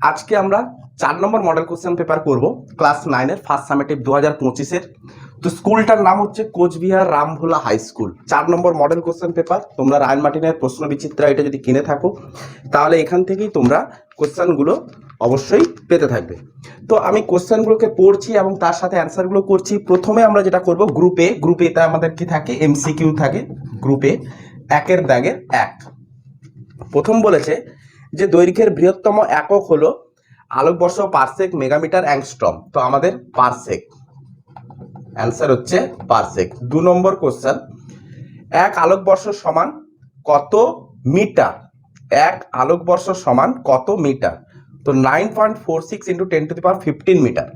আজকে আমরা চার নম্বর মডেল কোশ্চেন পেপার করব ক্লাস নাইনের ফার্স্ট সামেটিভ দু হাজার পঁচিশের। তো স্কুলটার নাম হচ্ছে কোচবিহার রামভোলা হাই স্কুল চার নম্বর মডেল কোশ্চেন পেপার তোমরা রায়ন মার্টিনের প্রশ্ন বিচিত্রা এটা যদি কিনে থাকো, তাহলে এখান থেকেই তোমরা কোশ্চেনগুলো অবশ্যই পেতে থাকবে। তো আমি কোশ্চেনগুলোকে পড়ছি এবং তার সাথে অ্যান্সারগুলো করছি। প্রথমে আমরা যেটা করব গ্রুপে গ্রুপে তা আমাদের কি থাকে? এমসিকিউ থাকে গ্রুপে একের দাগের এক। প্রথম বলেছে যে দৈর্ঘ্যের বৃহত্তম একক হলো আলোকবর্ষ পার্সেক মেগামিটার অ্যাংস্ট্রম তো আমাদের পার্সেক অ্যান্সার হচ্ছে পার্সেক দু নম্বর কোশ্চেন এক আলোকবর্ষ সমান কত মিটার? এক আলোকবর্ষ সমান কত মিটার? তো nine point four six into ten to the power fifteen metre.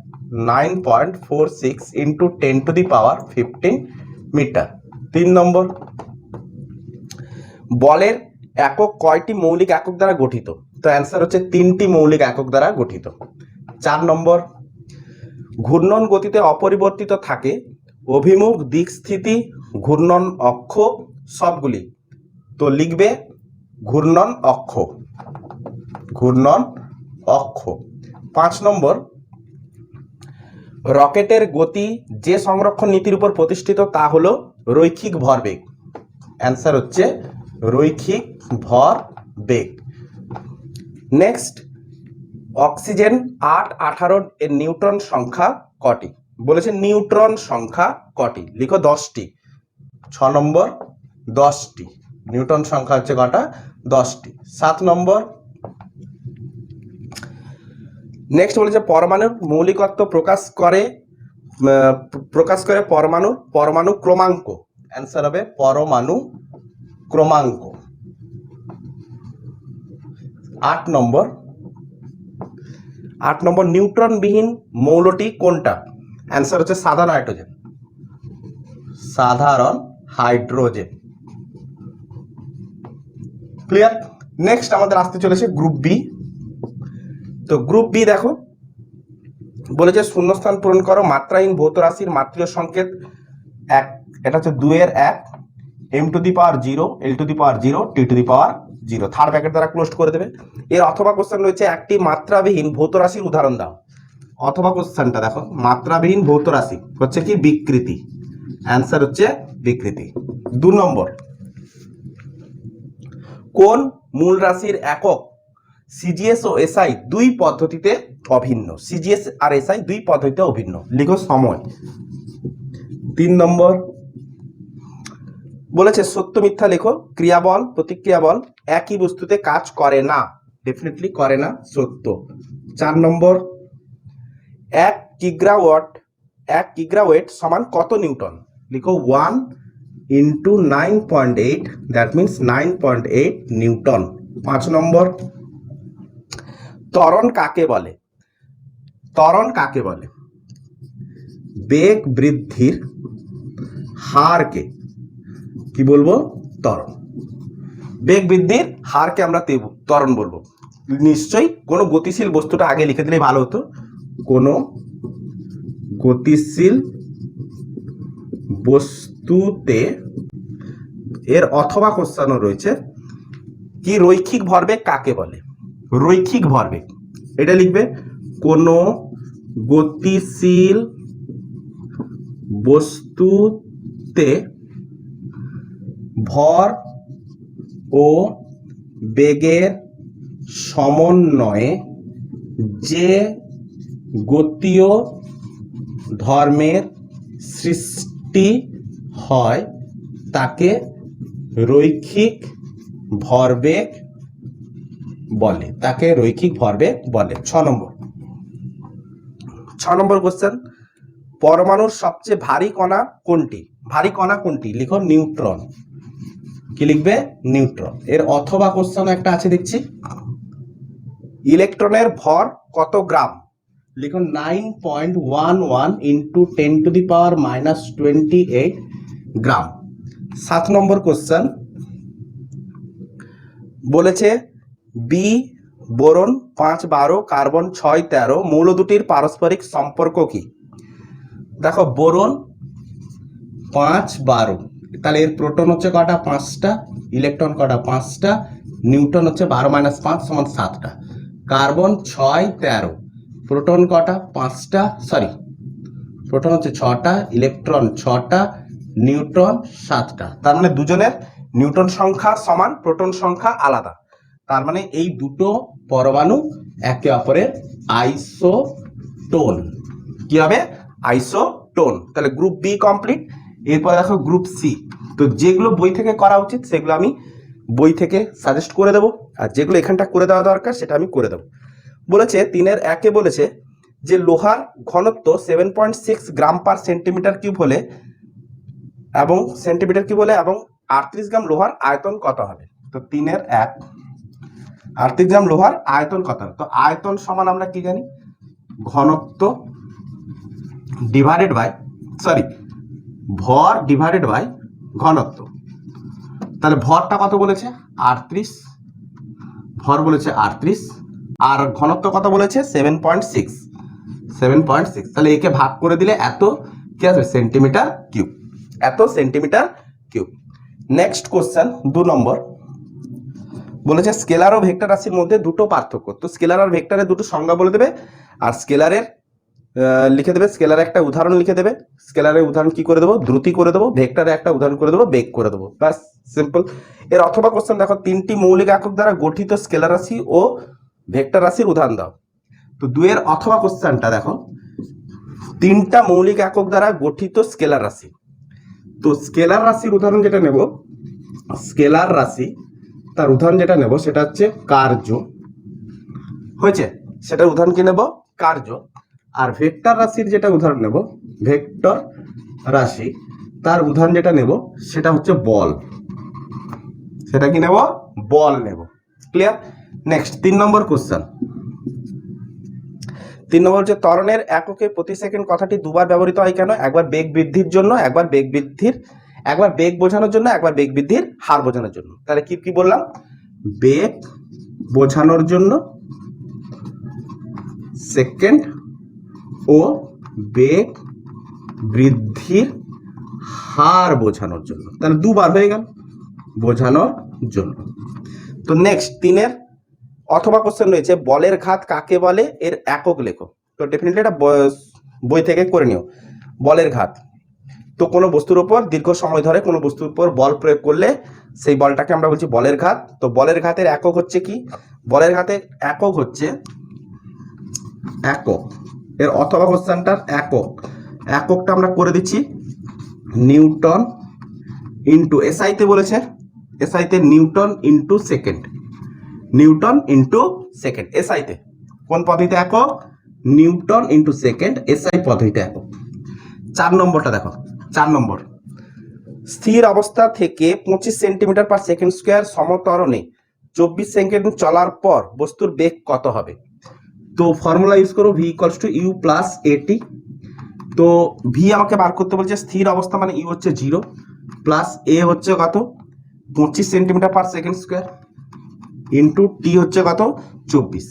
Nine point four six into ten to the power fifteen metre. তিন নম্বর। বলের একক কয়টি মৌলিক একক দ্বারা গঠিত? তো অ্যান্সার হচ্ছে তিনটি মৌলিক একক দ্বারা গঠিত। চার নম্বর, ঘূর্ণন গতিতে অপরিবর্তিত থাকে, অভিমুখ, দিক, স্থিতি, ঘূর্ণন অক্ষ সবগুলি। তো লিখবে ঘূর্ণন অক্ষ। ঘূর্ণন অক্ষ। পাঁচ নম্বর, রকেটের গতি যে সংরক্ষণ নীতির উপর প্রতিষ্ঠিত তা হলো রৈখিক ভরবেগ। অ্যান্সার হচ্ছে রৈখিক ভর বেগ। নেক্সট অক্সিজেন আট আঠারো এর নিউট্রন সংখ্যা কটি? বলেছে নিউট্রন সংখ্যা কটি? লিখো দশটি। ছ নম্বর, দশটি। নিউটন সংখ্যা হচ্ছে কটা? দশটি। সাত নম্বর। নেক্সট বলেছে পরমাণুর মৌলিকত্ব প্রকাশ করে প্রকাশ করে পরমাণু পরমাণু ক্রমাঙ্ক। অ্যান্সার হবে পরমাণু ক্রমাঙ্ক। আট নম্বর। আট নম্বর নিউট্রনবিহীন মৌলটি কোনটা? অ্যান্সার হচ্ছে সাধারণ হাইড্রোজেন সাধারণ হাইড্রোজেন ক্লিয়ার নেক্সট আমাদের আসতে চলেছে গ্রুপ বি তো গ্রুপ বি দেখো। বলেছে শূন্যস্থান পূরণ করো, মাত্রাহীন ভৌত রাশির মাত্রীয় সংকেত এক, এটা হচ্ছে দুয়ের এক। M to the power zero L to the power zero T to the power zero third bracket দ্বারা ক্লোজ করে দেবে। এর অথবা কোশ্চেন রয়েছে একটি মাত্রাবিহীন ভৌত রাশির উদাহরণ দাও। অথবা কোশ্চেনটা দেখো, মাত্রাবিহীন ভৌত রাশি হচ্ছে কি? বিকৃতি। অ্যান্সার হচ্ছে বিকৃতি। দু নম্বর। কোন মূল রাশির একক সিজিএস ও এসআই দুই পদ্ধতিতে অভিন্ন? সিজিএস আর এসআই দুই পদ্ধতিতে অভিন্ন। লিখো সময়। তিন নম্বর। বলেছে, সত্য মিথ্যা লেখো ক্রিয়াবল প্রতিক্রিয়া বল, একই বস্তুতে কাজ করে না। ডেফিনেটলি করে না, সত্য। চার নম্বর, এক কিগ্রা ওয়াট এক কিগ্রা ওয়েট সমান কত নিউটন? লিখো one into nine point eight that means nine point eight newton. পাঁচ নম্বর, ত্বরণ কাকে বলে? ত্বরণ কাকে বলে? বেগ বৃদ্ধির হারকে। কি বলব? ত্বরণ। বেগ বৃদ্ধির হারকে আমরা তেব- ত্বরণ বলব। নিশ্চয়ই কোনো গতিশীল বস্তুটা আগে লিখে দিলেই ভালো হতো। কোনো গতিশীল বস্তুতে এর অথবা কোশ্চানও রয়েছে। কি রৈখিক ভরবেগ কাকে বলে? রৈখিক ভরবেগ। এটা লিখবে, কোনো গতিশীল বস্তুতে ভর ও বেগের সমন্বয়ে যে গতীয় ধর্মের সৃষ্টি হয়, তাকে রৈখিক ভরবেগ বলে। তাকে রৈখিক ভরবেগ বলে। ছ নম্বর। ছ নম্বর কোশ্চেন পরমাণুর সবচেয়ে ভারী কণা কোনটি? ভারী কণা কোনটি? লিখো নিউট্রন। কি লিখবে? নিউট্রন। এর অথবা কোশ্চেন একটা আছে, দেখছি। ইলেকট্রনের ভর কত গ্রাম? লিখুন nine point one one into ten to the power minus twenty eight gram. সাত নম্বর কোশ্চেন বলেছে বি বোরন পাঁচ বারো, কার্বন ছয় তেরো, মৌল দুটির পারস্পরিক সম্পর্ক কি? দেখো, বোরন পাঁচ বারো। তাহলে এর প্রোটন হচ্ছে কটা পাঁচটা। ইলেকট্রন কটা পাঁচটা। নিউটন হচ্ছে বারো মাইনাস পাঁচ সমান সাতটা। কার্বন ছয় তেরো। প্রোটন কটা পাঁচটা। সরি, প্রোটন হচ্ছে ছটা, ইলেকট্রন ছটা, নিউট্রন সাতটা। তার মানে দুজনের নিউটন সংখ্যা সমান, প্রোটন সংখ্যা আলাদা। তার মানে এই দুটো পরমাণু একে অপরের আইসোটোন। কি হবে? আইসোটোন। তাহলে গ্রুপ বি কমপ্লিট এরপর দেখো গ্রুপ সি তো যেগুলো বই থেকে করা উচিত, সেগুলো আমি বই থেকে সাজেস্ট করে দেবো। আর যেগুলো এখানটা করে দেওয়া দরকার, সেটা আমি করে দেবো। বলেছে, তিনের একে বলেছে যে লোহার ঘনত্ব seven point six gram per centimetre cube হলে এবং সেন্টিমিটার কিউব হলে এবং আটত্রিশ গ্রাম লোহার আয়তন কত হবে? তো তিনের এক। আটত্রিশ গ্রাম লোহার আয়তন কত হবে? তো আয়তন সমান আমরা কি জানি? ঘনত্ব ডিভাইডেড বাই সরি ভর ডিভাইডেড বাই ঘনত্ব। তাহলে ভরটা কত বলেছে? আটত্রিশ। ভর বলেছে আটত্রিশ। আর ঘনত্ব কত বলেছে? Seven point six seven point six তাহলে একে ভাগ করে দিলে এত কি আসবে? সেন্টিমিটার কিউব এত সেন্টিমিটার কিউব নেক্সট কোশ্চেন দু নম্বর। বলেছে স্কেলার ও ভেক্টর রাশির মধ্যে দুটো পার্থক্য। তো স্কেলার আর ভেক্টরের দুটো সংজ্ঞা বলে দেবে। আর স্কেলারের লিখে দেবে স্কেলারে একটা উদাহরণ লিখে দেবে স্কেলারের উদাহরণ কি করে দেবো? দ্রুতি করে দেবো ভেক্টরে একটা উদাহরণ করে দেবো, বেগ করে দেবো, ব্যাস সিম্পল এর অথবা কোশ্চেন দেখো, তিনটি মৌলিক একক দ্বারা গঠিত স্কেলার রাশি ও ভেক্টর রাশির উদাহরণ দাও। তো দুয়ের অথবা কোশ্চেনটা দেখো, তিনটা মৌলিক একক দ্বারা গঠিত স্কেলার রাশি। তো স্কেলার রাশির উদাহরণ যেটা নেব স্কেলার রাশি, তার উদাহরণ যেটা নেব, সেটা হচ্ছে কার্য। হয়েছে? সেটার উদাহরণ কি নেব? কার্য। আর ভেক্টর রাশির যেটা উদাহরণ নেব, ভেক্টর রাশি, তার উদাহরণ যেটা নেব সেটা হচ্ছে বল। সেটা কি নেব? বল নেব। ক্লিয়ার নেক্সট তিন নম্বর কোশ্চেন তিন নম্বর হচ্ছে ত্বরণের এককে প্রতি সেকেন্ড কথাটি দুবার ব্যবহৃত হয় কেন? একবার বেগ বৃদ্ধির জন্য, একবার বেগ বৃদ্ধির, একবার বেগ বোঝানোর জন্য, একবার বেগ বৃদ্ধির হার বোঝানোর জন্য। তাহলে কি কি বললাম? বেগ বোঝানোর জন্য সেকেন্ড ও বেগ বৃদ্ধির হার বোঝানোর জন্য। তাহলে দুবার হয়ে গেল বোঝানোর জন্য। তো নেক্সট তিনের অথবা কোশ্চেন রয়েছে, বলের ঘাত কাকে বলে? এর একক লেখো তো ডেফিনেটলি এটা বই থেকে করে নিও। বলের ঘাত। তো কোনো বস্তুর উপর দীর্ঘ সময় ধরে কোনো বস্তুর উপর বল প্রয়োগ করলে সেই বলটাকে আমরা বলছি বলের ঘাত। তো বলের ঘাতের একক হচ্ছে কি? বলের ঘাতের একক হচ্ছে একক। এর অথবা কোশ্চেনটার একক। এককটা আমরা করে দিচ্ছি নিউটন ইন্টু এসআইতে বলেছে। এসআইতে newton into second newton into second এসআইতে কোন পদ্ধতিতে একক? নিউটন ইন্টু সেকেন্ড এসআই পদ্ধতিতে একক। চার নম্বরটা দেখো। চার নম্বর। স্থির অবস্থা থেকে পঁচিশ সেন্টিমিটার পার সেকেন্ড স্কোয়ার সমতরণে চব্বিশ সেকেন্ড চলার পর বস্তুর বেগ কত হবে? তো ফর্মুলা ইউজ করো V equals to U plus at তো ভি আমাকে বার করতে বলছে স্থির অবস্থা মানে ইউ হচ্ছে জিরো প্লাস এ হচ্ছে কত? পঁচিশ centimetre per second square into T হচ্ছে কত? চব্বিশ।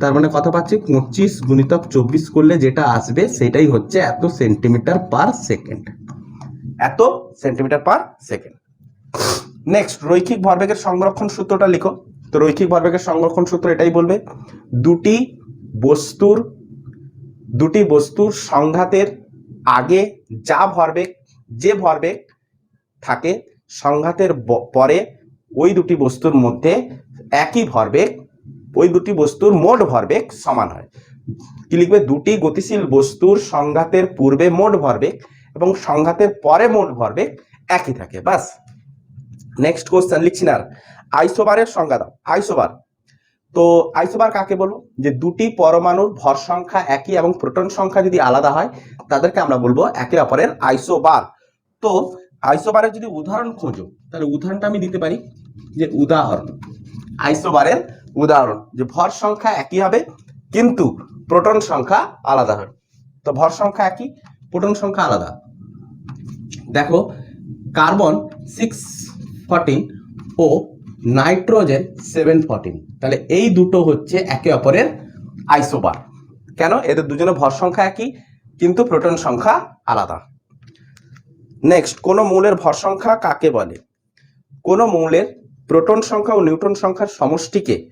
তার মানে কত পাচ্ছি? পঁচিশ গুণিতক চব্বিশ করলে যেটা আসবে সেটাই হচ্ছে এত সেন্টিমিটার পার সেকেন্ড এত সেন্টিমিটার পার সেকেন্ড নেক্সট রৈখিক ভরবেগের সংরক্ষণ সূত্রটা লিখো। তো রৈখিক ভরবেগের সংরক্ষণ সূত্র এটাই বলবে। দুটি বস্তুর দুটি বস্তুর সংঘাতের আগে যা ভরবেগ, যে ভরবেগ থাকে সংঘাতের পরে ওই দুটি বস্তুর মধ্যে একই ভরবেগ, ওই দুটি বস্তুর মোট ভরবেগ সমান হয়। কি লিখবে? দুটি গতিশীল বস্তুর সংঘাতের পূর্বে মোট ভরবেগ এবং সংঘাতের পরে মোট ভরবেগ একই থাকে। বাস নেক্সট কোশ্চেন লিখছি না। আইসোবারের সংজ্ঞা দাও, আইসোবার। তো আইসোবার কাকে বলব? যে দুটি পরমাণুর ভর সংখ্যা একই এবং প্রোটন সংখ্যা যদি আলাদা হয়, তাদেরকে আমরা বলব একে অপরের আইসোবার। তো আইসোবারের যদি উদাহরণ খোঁজো, তাহলে উদাহরণটা আমি দিতে পারি যে উদাহরণ, আইসোবারের উদাহরণ, যে ভর সংখ্যা একই হবে, কিন্তু প্রোটন সংখ্যা আলাদা হবে। তো ভর সংখ্যা একই, প্রোটন সংখ্যা আলাদা। দেখো, কার্বন সিক্স ফর্টিন ও নাইট্রোজেন সেভেন ফর্টিন। তাহলে এই দুটো হচ্ছে একে অপরের আইসোবার। কেন? এদের দুজনের ভর সংখ্যা একই, কিন্তু প্রোটন সংখ্যা আলাদা। নেক্সট কোন মৌলের ভর সংখ্যা কাকে বলে? কোন মৌলের প্রোটন সংখ্যা ও নিউট্রন সংখ্যার সমষ্টিকে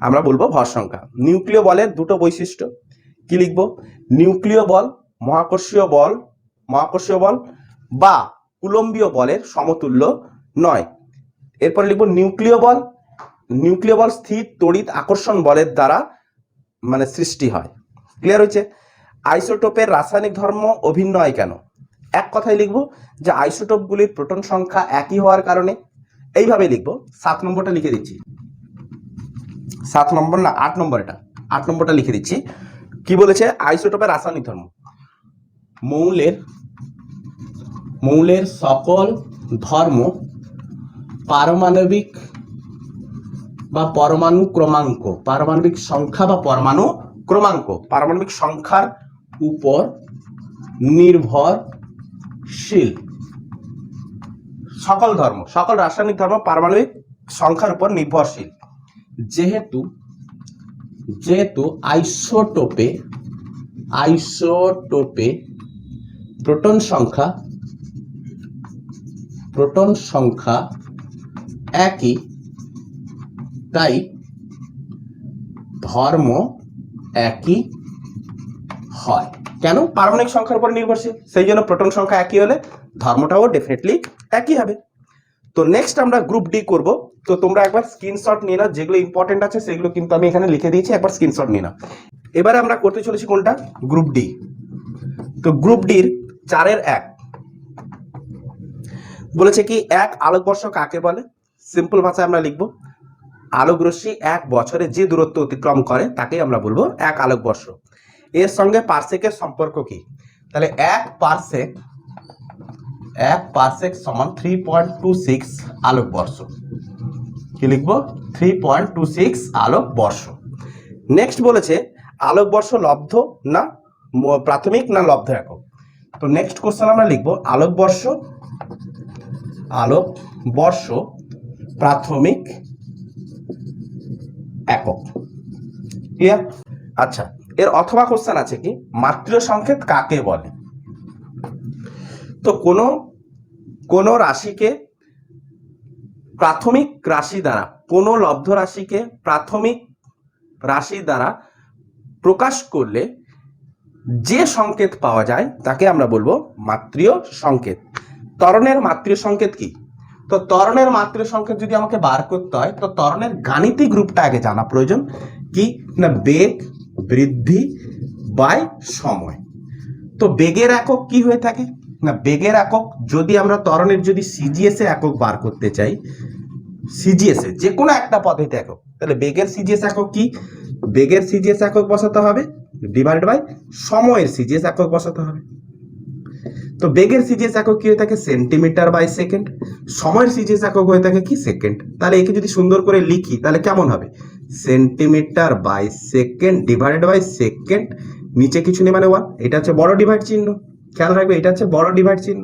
আমরা বলব ভর সংখ্যা। নিউক্লিয় বলের দুটো বৈশিষ্ট্য। কি লিখব? নিউক্লিয় বল, মহাকর্ষীয় বল মহাকর্ষীয় বল বা কুলম্বীয় বলের সমতুল্য নয়। এরপরে লিখব নিউক্লিয় বল। নিউক্লিয় বল স্থির, তড়িৎ আকর্ষণ বলের দ্বারা মানে সৃষ্টি হয়। ক্লিয়ার হয়েছে? আইসোটোপের রাসায়নিক ধর্ম অভিন্ন হয় কেন? এক কথায় লিখব যে আইসোটোপগুলির প্রোটন সংখ্যা একই হওয়ার কারণে। এইভাবে লিখব। সাত নম্বরটা লিখে দিচ্ছি। সাত নম্বর না, আট নম্বর এটা। আট নম্বরটা লিখে দিচ্ছি। কি বলেছে? আইসোটোপের রাসায়নিক ধর্ম। মৌলের মৌলের সকল ধর্ম পারমাণবিক বা পরমাণু ক্রমাঙ্ক। পারমাণবিক সংখ্যা বা পরমাণু ক্রমাঙ্ক। পারমাণবিক সংখ্যার উপর নির্ভরশীল। সকল ধর্ম, সকল রাসায়নিক ধর্ম পারমাণবিক সংখ্যার উপর নির্ভরশীল। যেহেতু যেহেতু আইসোটোপে আইসোটোপে প্রোটন সংখ্যা প্রোটন সংখ্যা একই। তাই ধর্ম একই হয়। কেন? পারমাণবিক সংখ্যার উপর নির্ভরশীল। সেই জন্য প্রোটন সংখ্যা একই হলে ধর্মটাও ডেফিনেটলি একই হবে। তো নেক্সট আমরা গ্রুপ ডি করব। তো তোমরা একবার স্ক্রিনশট নিয়ে নাও। যেগুলো ইম্পর্টেন্ট আছে, সেগুলো কিন্তু আমি এখানে লিখে দিয়েছি। একবার স্ক্রিনশট নিয়ে নাও। এবারে আমরা করতে চলেছি কোনটা? গ্রুপ ডি তো গ্রুপ ডির চারের এক। বলেছে কি, এক আলোকবর্ষ কাকে বলে? সিম্পল ভাষায় আমরা লিখব আলোক রশ্মি এক বছরে যে দূরত্ব অতিক্রম করে তাকেই আমরা বলব এক আলোকবর্ষ। এর সঙ্গে পার্সেকের সম্পর্ক কি? তাহলে এক পার্সেক এক পার্সেক সমান থ্রি পয়েন্ট টু সিক্স আলোকবর্ষ। কি লিখব? থ্রি পয়েন্ট টু সিক্স আলোকবর্ষ। নেক্সট বলেছে, আলোকবর্ষ লব্ধ না প্রাথমিক না লব্ধ একক? তো নেক্সট কোশ্চেন আমরা লিখব, আলোকবর্ষ আলোকবর্ষ প্রাথমিক একক। ক্লিয়ার আচ্ছা এর অথবা কোশ্চেন আছে কি? মাতৃ সংকেত কাকে বলে? তো কোনো কোনো রাশিকে প্রাথমিক রাশি দ্বারা, কোনো লব্ধ রাশিকে প্রাথমিক রাশি দ্বারা প্রকাশ করলে যে সংকেত পাওয়া যায়, তাকে আমরা বলব মাতৃয় সংকেত। ত্বরণের মাতৃয় সংকেত কি? তো ত্বরণের মাতৃয় সংকেত যদি আমাকে বার করতে হয়, তো ত্বরণের গাণিতিক রূপটা আগে জানা প্রয়োজন। কি? না, বেগ বৃদ্ধি বাই সময়। তো বেগের একক কি হয়ে থাকে? না, বেগের একক যদি আমরা ত্বরণের যদি সিজিএস একক বার করতে চাই সিজিএস যে কোনো একটা পদ্ধতি একক, তাহলে বেগের সিজিএস একক কি? বেগের সিজিএস একক বসাতে হবে ডিভাইড বাই সময়ের সিজিএস একক বসাতে হবে। তো বেগের সিজিএস একক কি হয়ে থাকে? সেন্টিমিটার বাই সেকেন্ড সময়ের সিজিএস একক হয়ে থাকে কি? সেকেন্ড তাহলে একে যদি সুন্দর করে লিখি, তাহলে কেমন হবে? Centimetre by second divided by second নিচে কিছু নেই মানে ওয়ান এটা হচ্ছে বড় ডিভাইড চিহ্ন। খেয়াল রাখবে, এটা হচ্ছে বড় ডিভাইড চিহ্ন।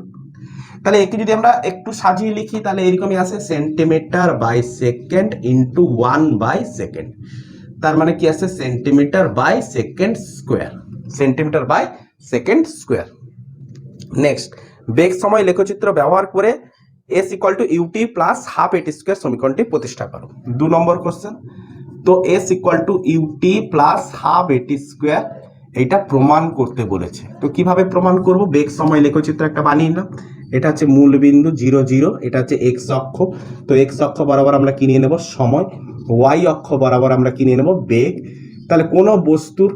তাহলে একে যদি আমরা একটু সাজিয়ে লিখি, তাহলে এরকমই আসে centimetre by second into one by second তার মানে কি আছে? Centimetre by second square centimetre by second square next বেগ সময় লেখচিত্র ব্যবহার করে s equal to ut plus half at square সমীকরণটি প্রতিষ্ঠা করো। দু নম্বর কোশ্চেন তো s equal to ut plus half at square এটা প্রমাণ করতে বলেছে। তো কীভাবে প্রমাণ করব? বেগ সময় লেখচিত্র একটা বানিয়ে নিলাম এটা হচ্ছে মূল বিন্দু জিরো জিরো এটা হচ্ছে এক্স অক্ষ। তো এক্স অক্ষ বরাবর আমরা কিনে নেব? সময়। ওয়াই অক্ষ বরাবর আমরা কিনে নেব? বেগ। তাহলে কোনো বস্তুর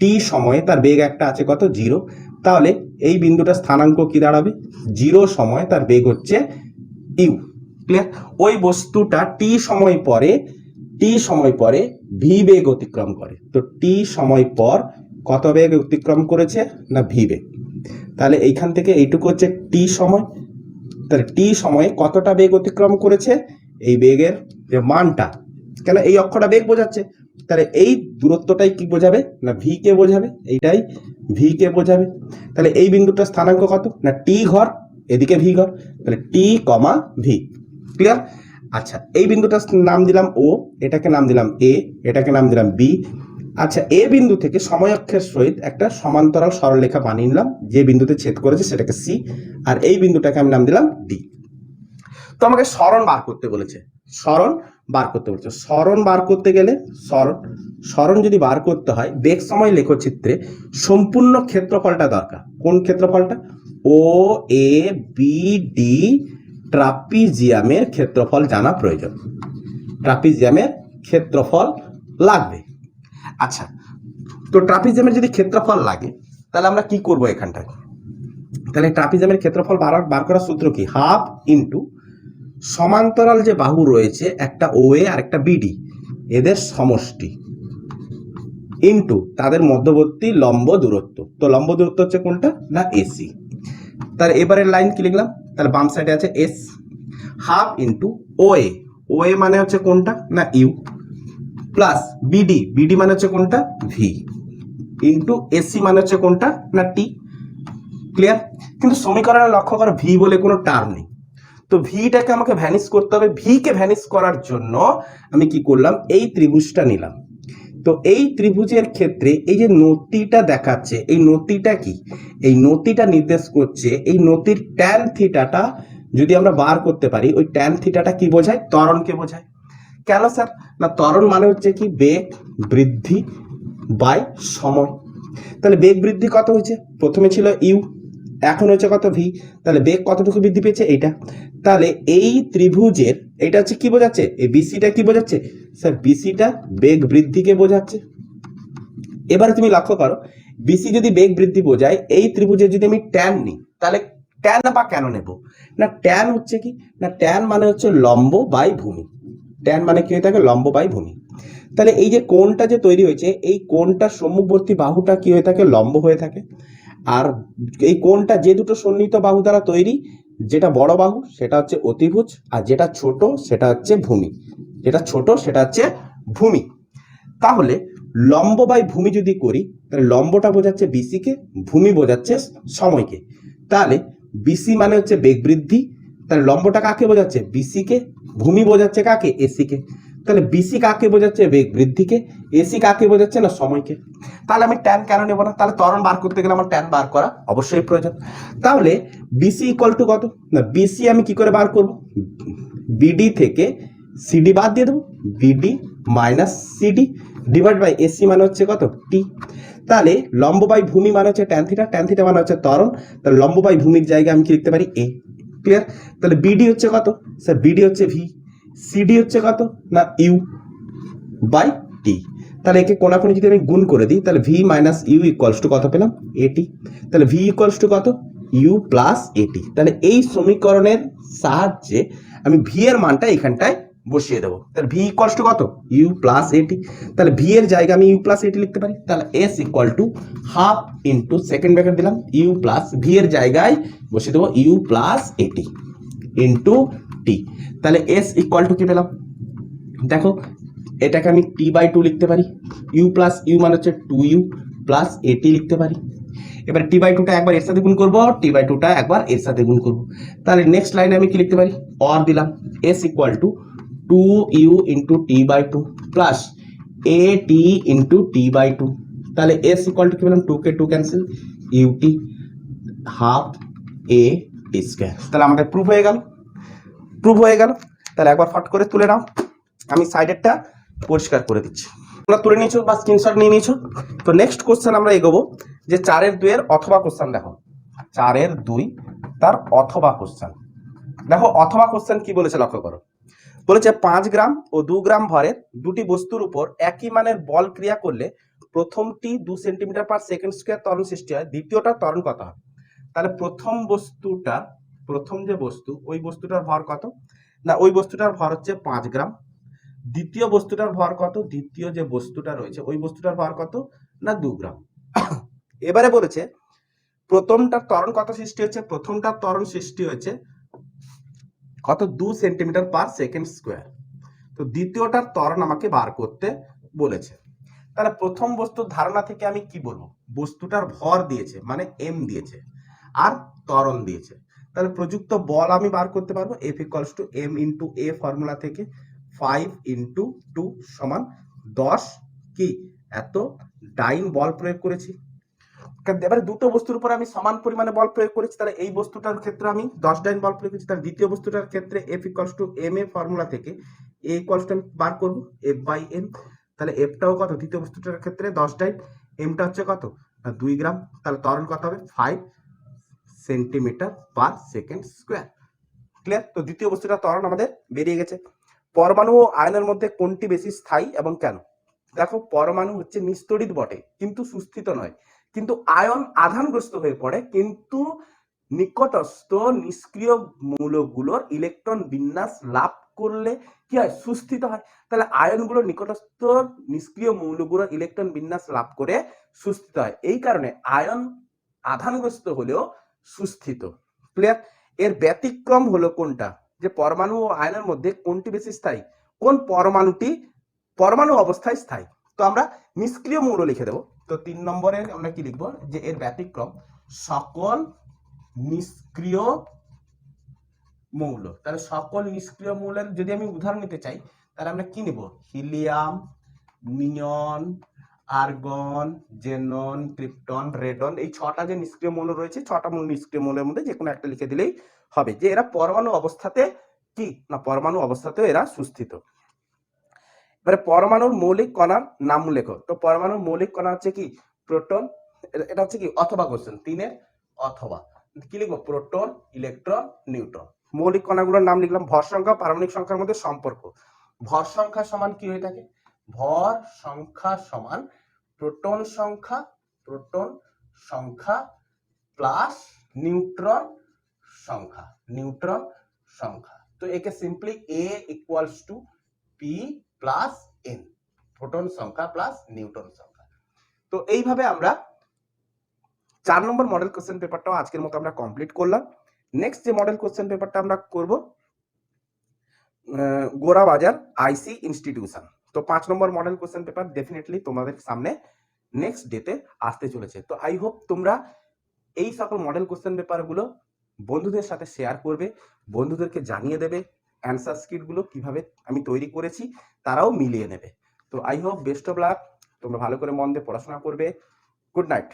টি সময়ে তার বেগ একটা আছে কত? জিরো তাহলে এই বিন্দুটা স্থানাঙ্ক কি দাঁড়াবে? জিরো সময় তার বেগ হচ্ছে ইউ ক্লিয়ার ওই বস্তুটা টি সময় পরে টি সময় পরে ভি বেগ অতিক্রম করে। তো টি সময় পর কত বেগ অতিক্রম করেছে না ভি বেগ? তাহলে এইখান থেকে এইটুকু হচ্ছে টি সময়। তাহলে টি সময়ে কতটা বেগ অতিক্রম করেছে? এই বেগের যে মানটা। কেন এই অক্ষরটা বেগ বোঝাচ্ছে? তাহলে এই দূরত্বটাই কি বোঝাবে? না ভি কে বোঝাবে? এইটাই ভি কে বোঝাবে? তাহলে এই বিন্দুটার স্থানাঙ্ক কত? না টি ঘর, এদিকে ভি ঘর, তাহলে টি কমা ভি ক্লিয়ার আচ্ছা এই বিন্দুটার নাম দিলাম ও এটাকে নাম দিলাম এ এটাকে নাম দিলাম বি আচ্ছা এ বিন্দু থেকে সময় অক্ষের সহিত একটা সমান্তরাল সরলরেখা বানিয়ে নিলাম, যে বিন্দুতে ছেদ করেছে সেটাকে সি আর এই বিন্দুটাকে আমি নাম দিলাম ডি তো আমাকে স্মরণ বার করতে বলেছে। স্মরণ বার করতে বলছে। স্মরণ বার করতে গেলে স্মরণ স্মরণ যদি বার করতে হয় বেগ সময় লেখচিত্রে সম্পূর্ণ ক্ষেত্রফলটা দরকার। কোন ক্ষেত্রফলটা? ও, এ, বি, ডি, ট্রাপিজিয়ামের ক্ষেত্রফল জানা প্রয়োজন। ট্রাপিজিয়ামের ক্ষেত্রফল লাগবে। আচ্ছা তো ট্রাপিজিয়ামের যদি ক্ষেত্রফল লাগে, তাহলে আমরা কি করব এখানটায়? তাহলে ট্রাপিজিয়ামের ক্ষেত্রফল বার বার করার সূত্র কি? হাফ ইন্টু সমান্তরাল যে বাহু রয়েছে, একটা ও এ আর একটা বিডি এদের সমষ্টি। ইন্টু তাদের মধ্যবর্তী লম্ব দূরত্ব। তো লম্ব দূরত্ব হচ্ছে কোনটা? না এসি তার এবারের লাইন কি লিখলাম? তাহলে বাম সাইডে আছে s half into O A O A মানে হচ্ছে কোনটা? না ইউ প্লাস বিডি বিডি মানে হচ্ছে কোনটা? ভি ইন্টু এসি মানে হচ্ছে কোনটা? না টি ক্লিয়ার কিন্তু সমীকরণে লক্ষ্য করো ভি বলে কোনো টার্ম নেই। তো ভিটাকে আমাকে ভ্যানিশ করতে হবে। ভি কে ভ্যানিশ করার জন্য আমি কি করলাম? এই ত্রিভুজটা নিলাম। তো এই ত্রিভুজের ক্ষেত্রে এই যে নতিটা দেখাচ্ছে, এই নতিটা কি? এই নতিটা নির্দেশ করছে, এই নতির ট্যান থিটাটা যদি আমরা বার করতে পারি, ওই ট্যান থিটাটা কি বোঝায়? ত্বরণকে বোঝায়। কেন স্যার? না, ত্বরণ মানে হচ্ছে কি? বেগ বৃদ্ধি বাই সময়। তাহলে বেগ বৃদ্ধি কত হয়েছে? প্রথমে ছিল ইউ এখন হচ্ছে কত ভি তাহলে বেগ কতটুকু বৃদ্ধি পেয়েছে? এইটা। তাহলে এই ত্রিভুজের এটা হচ্ছে কি বোঝাচ্ছে? এই বিসিটা কি বোঝাচ্ছে? স্যার বিসিটা বেগ বৃদ্ধিকে বোঝাচ্ছে। এবারে তুমি লক্ষ্য করো বিসি যদি বেগ বৃদ্ধি বোঝায়, এই ত্রিভুজের যদি আমি ট্যান নিই, তাহলে ট্যান বা কেন নেব? না ট্যান হচ্ছে কি? না ট্যান মানে হচ্ছে লম্ব বাই ভূমি। ট্যান মানে কি হয়ে থাকে? লম্ব বাই ভূমি। তাহলে এই যে কোণটা যে তৈরি হয়েছে, এই কোণটার সম্মুখবর্তী বাহুটা কি হয়ে থাকে? লম্ব হয়ে থাকে। আর এই কোণটা যে দুটো সন্নিহিত বাহু দ্বারা তৈরি, যেটা বড় বাহু, সেটা হচ্ছে অতিভুজ, আর যেটা ছোট, সেটা হচ্ছে ভূমি। যেটা ছোট, সেটা হচ্ছে ভূমি। তাহলে লম্ব বাই ভূমি যদি করি, তাহলে লম্বটা বোঝাচ্ছে বিসিকে ভূমি বোঝাচ্ছে সময়কে তাহলে বিসি মানে হচ্ছে বেগ বৃদ্ধি, তাহলে লম্বটা কাকে বোঝাচ্ছে? বিসিকে ভূমি বোঝাচ্ছে কাকে? এসিকে তাহলে বিসি কাকে বোঝাচ্ছে? বেগ বৃদ্ধিকে। এসি কাকে বোঝাচ্ছে না সময়কে? তাহলে আমি ট্যান কেন নেব না? তাহলে ত্বরণ বার করতে গেলে আমার ট্যান বার করা অবশ্যই প্রয়োজন। তাহলে বিসি ইকুয়াল টু কত? না বিসি আমি কি করে বার করব? বিডি থেকে সিডি বাদ দিয়ে দেবো। BD minus CD divide by AC মানে হচ্ছে কত? টি তাহলে লম্ব বাই ভূমি মানে হচ্ছে ট্যান থিটা ট্যান থিটা মানে হচ্ছে ত্বরণ। তাহলে লম্ব বাই ভূমির জায়গায় আমি কি লিখতে পারি? এ ক্লিয়ার তাহলে বিডি হচ্ছে কত? স্যার বিডি হচ্ছে ভি সিডি হচ্ছে কত? না ইউ বাই টি তাহলে একে কোনাকুনি যদি আমি গুণ করে দিই, তাহলে v minus u equals to কত পেলাম? এটি তাহলে ভি ইকুয়ালস টু কত? ইউ প্লাস এটি তাহলে এই সমীকরণের সাহায্যে আমি ভি এর মানটা এখানটায় বসিয়ে দেবো। তাহলে ভি ইকুয়ালস টু কত? ইউ প্লাস এটি তাহলে ভি এর জায়গায় আমি ইউ প্লাস এটি লিখতে পারি। তাহলে s equal to half into second bracket দিলাম। ইউ প্লাস ভি এর জায়গায় বসিয়ে দেবো u plus at into t তাহলে এস ইকুয়াল টু কি পেলাম? দেখো, এটাকে আমি টি বাই টু লিখতে পারি। ইউ প্লাস ইউ মানে হচ্ছে টু ইউ প্লাস এটি লিখতে পারি। এবার টি বাই টুটা একবার এর সাথে গুণ করব টি বাই টুটা একবার এর সাথে গুণ করব। তাহলে নেক্সট লাইনে আমি কি লিখতে পারি? অর দিলাম। S equal to two u into t by two plus a t into t by two তাহলে এস ইকুয়াল টু কি বললাম two K two cancel ut half a t square তাহলে আমাদের প্রুফ হয়ে গেল। প্রুভ হয়ে গেল, তাহলে একবার ফট করে তুলে নাও। আমি সাইডেরটা পরিষ্কার করে দিচ্ছি। তোমরা তুলে নিয়েছো বা স্ক্রিনশট নিয়ে নিয়েছো। তো নেক্সট কোশ্চেন আমরা এগোবো, যে চারের দুইয়ের অথবা কোশ্চেন দেখো। চারের দুই, তার অথবা কোশ্চেন দেখো, অথবা কোশ্চেন কি বলেছে লক্ষ্য করো। বলেছে, পাঁচ গ্রাম ও দু গ্রাম ভরের দুটি বস্তুর উপর একই মানের বল ক্রিয়া করলে প্রথমটি দু সেন্টিমিটার পার সেকেন্ড স্কোয়ার ত্বরণ সৃষ্টি হয়, দ্বিতীয়টা ত্বরণ কত হবে? তাহলে প্রথম বস্তুটা প্রথম যে বস্তু, ওই বস্তুটার ভর কত? না, ওই বস্তুটার ভর হচ্ছে পাঁচ গ্রাম। দ্বিতীয় বস্তুটার ভর কত? দ্বিতীয় যে বস্তুটা রয়েছে, ওই বস্তুটার ভর কত? না, দু গ্রাম। এবারে বলেছে, প্রথমটার ত্বরণ কত সৃষ্টি হচ্ছে? প্রথমটার ত্বরণ সৃষ্টি হয়েছে কত? দু সেন্টিমিটার পার সেকেন্ড স্কোয়ার। তো দ্বিতীয়টার ত্বরণ আমাকে বার করতে বলেছে। তাহলে প্রথম বস্তুর ধারণা থেকে আমি কি বলব? বস্তুটার ভর দিয়েছে মানে এম দিয়েছে, আর ত্বরণ দিয়েছে। তাহলে প্রযুক্ত বল আমি বার করতে পারব F equals to m into a formula থেকে ফাইভ ইন্টু টু সমান দশ কি? এত ডাইন বল প্রয়োগ করেছি। এবারে দুটো বস্তুর উপর আমি সমান পরিমাণে বল প্রয়োগ করেছি, তাহলে এই বস্তুটার ক্ষেত্রে আমি দশ ডাইন বল প্রয়োগ করেছি, তাহলে দ্বিতীয় বস্তুটার ক্ষেত্রে F equals to m a formula থেকে এ ইকুয়ালস টু বার করব এফ বাই এম তাহলে এফটাও কত? দ্বিতীয় বস্তুটার ক্ষেত্রে দশ ডাইন এমটা হচ্ছে কত? দুই গ্রাম, তাহলে তরল কত হবে? Five centimetre per second square. Clear তো দ্বিতীয় বস্তুটা ত্বরণ আমাদের বেরিয়ে গেছে। পরমাণু ও আয়নের মধ্যে কোনটি বেশি স্থায়ী এবং কেন? দেখো, পরমাণু হচ্ছে নিস্তড়িত বটে, কিন্তু সুস্থিত নয়। কিন্তু আয়ন আধানগ্রস্ত হয়ে পড়ে, কিন্তু নিকটস্থ নিষ্ক্রিয় মৌলগুলোর ইলেকট্রন বিন্যাস লাভ করলে কি হয়? সুস্থিত হয়। তাহলে আয়নগুলো নিকটস্থ নিষ্ক্রিয় মৌলগুলোর ইলেকট্রন বিন্যাস লাভ করে সুস্থিত হয়। এই কারণে আয়ন আধানগ্রস্ত হলেও সুস্থিত। ক্লিয়ার এর ব্যতিক্রম হলো কোনটা? যে পরমাণু ও আয়নের মধ্যে কোনটি বেশি স্থায়ী? কোন পরমাণুটি পরমাণু অবস্থায় স্থায়ী? তো আমরা নিষ্ক্রিয় মৌল লিখে দেবো। তো তিন নম্বরে আমরা কি লিখব? যে এর ব্যতিক্রম সকল নিষ্ক্রিয় মৌল। তাহলে সকল নিষ্ক্রিয় মৌলের যদি আমি উদাহরণ নিতে চাই, তাহলে আমরা কি নিব? Helium, neon argon, xenon, krypton, radon, এই ছটা যে নিষ্ক্রিয় মৌল রয়েছে, ছটা মূল নিষ্ক্রিয় মৌলের মধ্যে যে কোনো একটা লিখে দিলেই হবে। যে এরা পরমাণু অবস্থাতে কি? না, পরমাণু অবস্থাতেও এরা সুস্থিত। এবারে পরমাণুর মৌলিক কণার নাম লেখো। তো পরমাণুর মৌলিক কণা হচ্ছে কি? প্রোটন। এটা- এটা হচ্ছে কি? অথবা কোশ্চেন তিনের অথবা। কি লিখব? Proton, electron, neutron. মৌলিক কণাগুলোর নাম লিখলাম। ভর সংখ্যা পারমাণবিক সংখ্যার মধ্যে সম্পর্ক। ভর সংখ্যা সমান কি হয়ে থাকে? ভর সংখ্যা সমান প্রোটন সংখ্যা প্রোটন সংখ্যা প্লাস নিউট্রন সংখ্যা নিউট্রন সংখ্যা। তো একে simply A equals to P plus N proton সংখ্যা প্লাস নিউট্রন সংখ্যা। তো এইভাবে আমরা চার নম্বর মডেল কোশ্চেন পেপারটাও আজকের মতো আমরা কমপ্লিট করলাম। নেক্সট যে মডেল কোশ্চেন পেপারটা আমরা করব গোরা বাজার আইসি ইনস্টিটিউশন তো পাঁচ number model question paper definitely তোমাদের সামনে নেক্সট ডেতে আসতে চলেছে। তো আই হোপ তোমরা এই সকল মডেল কোশ্চেন পেপারগুলো বন্ধুদের সাথে শেয়ার করবে, বন্ধুদেরকে জানিয়ে দেবে অ্যান্সার স্কিটগুলো কীভাবে আমি তৈরি করেছি তারাও মিলিয়ে নেবে। তো I hope best of luck তোমরা ভালো করে মন দিয়ে পড়াশোনা করবে। Good night